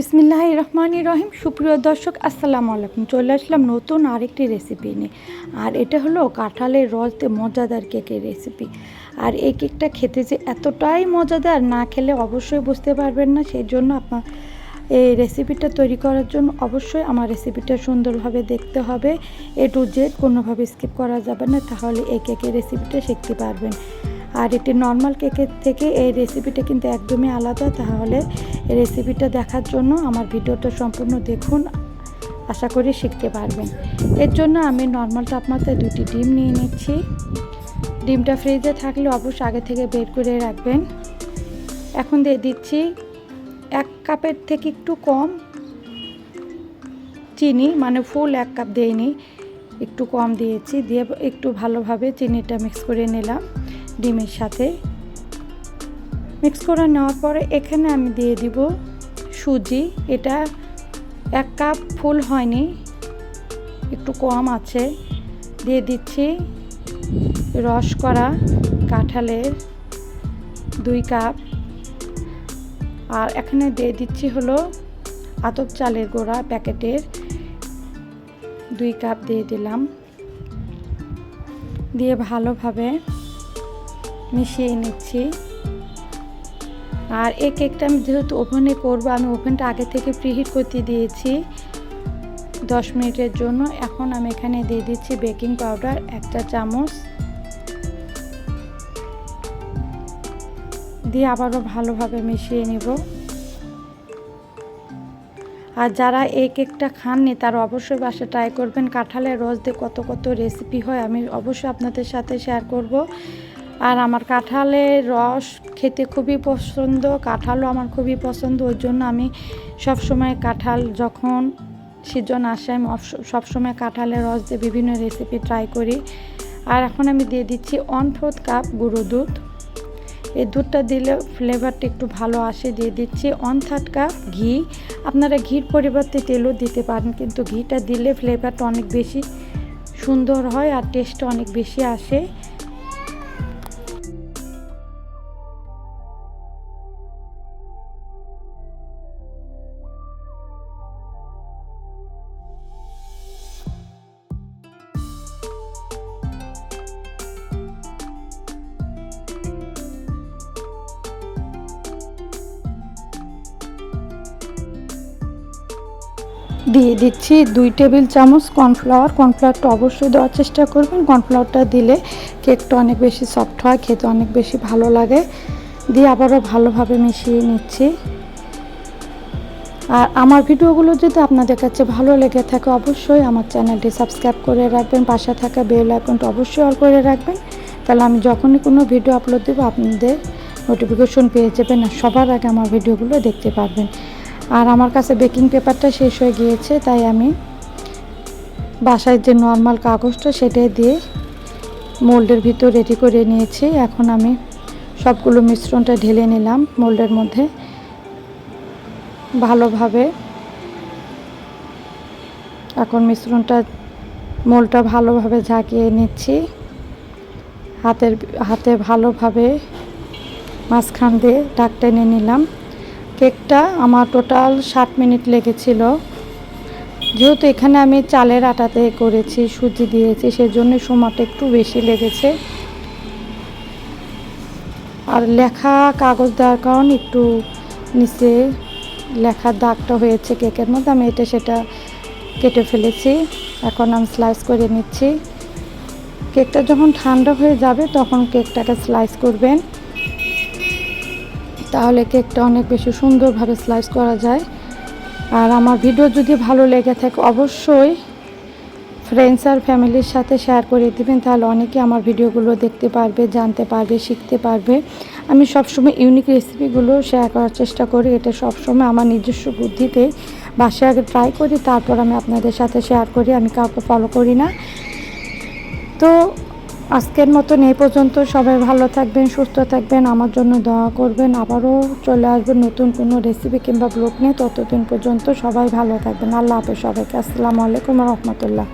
বিসমিল্লাহ রহমান রহিম। সুপ্রিয় দর্শক, আসসালামু আলাইকুম। চলে আসলাম নতুন আরেকটি রেসিপি নিয়ে। আর এটা হলো কাঁঠালের রস দিয়ে মজাদার কেকের রেসিপি আর এই কেকটা খেতে যে এতটাই মজাদার, না খেলে অবশ্যই বুঝতে পারবেন না। সেই জন্য আপনার এই রেসিপিটা তৈরি করার জন্য অবশ্যই আমার রেসিপিটা সুন্দরভাবে দেখতে হবে। এ টু জেড কোনোভাবে স্কিপ করা যাবে না। তাহলে এই কেকের রেসিপিটা শিখতে পারবেন। আর এটি নর্মাল কেকের থেকে এই রেসিপিটা কিন্তু একদমই আলাদা। তাহলে রেসিপিটা দেখার জন্য আমার ভিডিওটা সম্পূর্ণ দেখুন। আশা করি শিখতে পারবেন। এর জন্য আমি নর্মাল তাপমাত্রায় দুটি ডিম নিয়ে নিচ্ছি। ডিমটা ফ্রিজে থাকলে অবশ্যই আগে থেকে বের করে রাখবেন। এখন দিয়ে দিচ্ছি এক কাপের থেকে একটু কম চিনি মানে ফুল এক কাপ দিইনি, একটু কম দিয়েছি। দিয়ে একটু ভালোভাবে চিনিটা মিক্স করে নিলাম। ডিমের সাথে। মিক্স করে নেওয়ার পরে এখানে আমি দিয়ে দিব সুজি। এটা এক কাপ ফুল হয়নি, একটু কম আছে। দিয়ে দিচ্ছি রস করা কাঁঠালের দুই কাপ। আর এখানে দিয়ে দিচ্ছি হলো আতপ চালের গোড়া প্যাকেটের দুই কাপ দিয়ে দিলাম। দিয়ে ভালোভাবে মিশিয়ে নিচ্ছি। আর এই কেকটা আমি যেহেতু ওভেনে করব, আমি ওভেনটা আগে থেকে প্রিহিট করতে দিয়েছি দশ মিনিটের জন্য। এখন আমি এখানে দিয়ে দিচ্ছি বেকিং পাউডার একটা চামচ। দিয়ে আবারও ভালোভাবে মিশিয়ে নিব। আর যারা এই কেকটা খাননি, তারা অবশ্যই বাসা ট্রাই করবেন। কাঁঠালের রস দিয়ে কত কত রেসিপি হয়, আমি অবশ্যই আপনাদের সাথে শেয়ার করব। আর আমার কাঁঠালের রস খেতে খুবই পছন্দ, কাঁঠালও আমার খুবই পছন্দ, ওই জন্য আমি সবসময় কাঁঠাল যখন সিজন আসে, আমি সবসময় কাঁঠালের রস দিয়ে বিভিন্ন রেসিপি ট্রাই করি। আর এখন আমি দিয়ে দিচ্ছি ওয়ান ফোর্থ কাপ গুঁড়ো দুধ। এই দুধটা দিলে ফ্লেভারটা একটু ভালো আসে, দিয়ে দিচ্ছি ওয়ান থার্ড কাপ ঘি। আপনারা ঘির পরিবর্তে তেলও দিতে পারেন, কিন্তু ঘিটা দিলে ফ্লেভারটা অনেক বেশি সুন্দর হয় আর টেস্টটা অনেক বেশি আসে। দিয়ে দিচ্ছি দুই টেবিল চামচ কর্নফ্লাওয়ার। কর্নফ্লাওয়ারটা অবশ্যই দেওয়ার চেষ্টা করবেন। কর্নফ্লাওয়ারটা দিলে কেকটা অনেক বেশি সফট হয়, খেতে অনেক বেশি ভালো লাগে। দিয়ে আবারও ভালোভাবে মিশিয়ে নিচ্ছি। আর আমার ভিডিওগুলো যদি আপনাদের কাছে ভালো লেগে থাকে, অবশ্যই আমার চ্যানেলটি সাবস্ক্রাইব করে রাখবেন। পাশে থাকা বেল আইকনটা অবশ্যই অল করে রাখবেন। তাহলে আমি যখনই কোনো ভিডিও আপলোড দেবো, আপনাদের নোটিফিকেশন পেয়ে যাবেন আর সবার আগে আমার ভিডিওগুলো দেখতে পারবেন। আর আমার কাছে বেকিং পেপারটা শেষ হয়ে গিয়েছে, তাই আমি বাসায় যে নর্মাল কাগজটা সেটাই দিয়ে মোল্ডের ভিতর রেডি করে নিয়েছি। এখন আমি সবগুলো মিশ্রণটা ঢেলে নিলাম মোল্ডের মধ্যে। ভালোভাবে এখন মিশ্রণটা মোলটা ভালোভাবে ঝাঁকিয়ে নিচ্ছি। হাতের, হাতে ভালোভাবে মাঝখান দিয়ে ডাক টেনে নিলাম। কেকটা আমার টোটাল ষাট মিনিট লেগেছিল। যেহেতু এখানে আমি চালের আটাতে করেছি, সুজি দিয়েছি, সেজন্য সময়টা একটু বেশি লেগেছে। আর লেখা কাগজ দেওয়ার কারণ একটু নিচে লেখার দাগটা হয়েছে কেকের মধ্যে, আমি এটা সেটা কেটে ফেলেছি। এখন আমি স্লাইস করে নিচ্ছি। কেকটা যখন ঠান্ডা হয়ে যাবে, তখন কেকটাকে স্লাইস করবেন। তাহলে কেকটা অনেক বেশি সুন্দরভাবে স্লাইস করা যায়। আর আমার ভিডিও যদি ভালো লেগে থাকে, অবশ্যই ফ্রেন্ডস আর ফ্যামিলির সাথে শেয়ার করে দেবেন, তাহলে অনেকে আমার ভিডিওগুলো দেখতে পারবে, জানতে পারবে, শিখতে পারবে। আমি সবসময় ইউনিক রেসিপিগুলো শেয়ার করার চেষ্টা করি, এটা সবসময় আমার নিজস্ব বুদ্ধিতে। বাসায় আগে ট্রাই করি, তারপর আমি আপনাদের সাথে শেয়ার করি, আমি কাউকে ফলো করি না। তো আজকের মতন এই পর্যন্ত। সবাই ভালো থাকবেন, সুস্থ থাকবেন। আমার জন্য দোয়া করবেন। আবারও চলে আসবেন নতুন কোনো রেসিপি কিংবা ব্লগ নিয়ে। ততদিন পর্যন্ত সবাই ভালো থাকবেন। আল্লাহ হাফেজ সবাইকে। আসসালামু আলাইকুম রহমতুল্লাহ।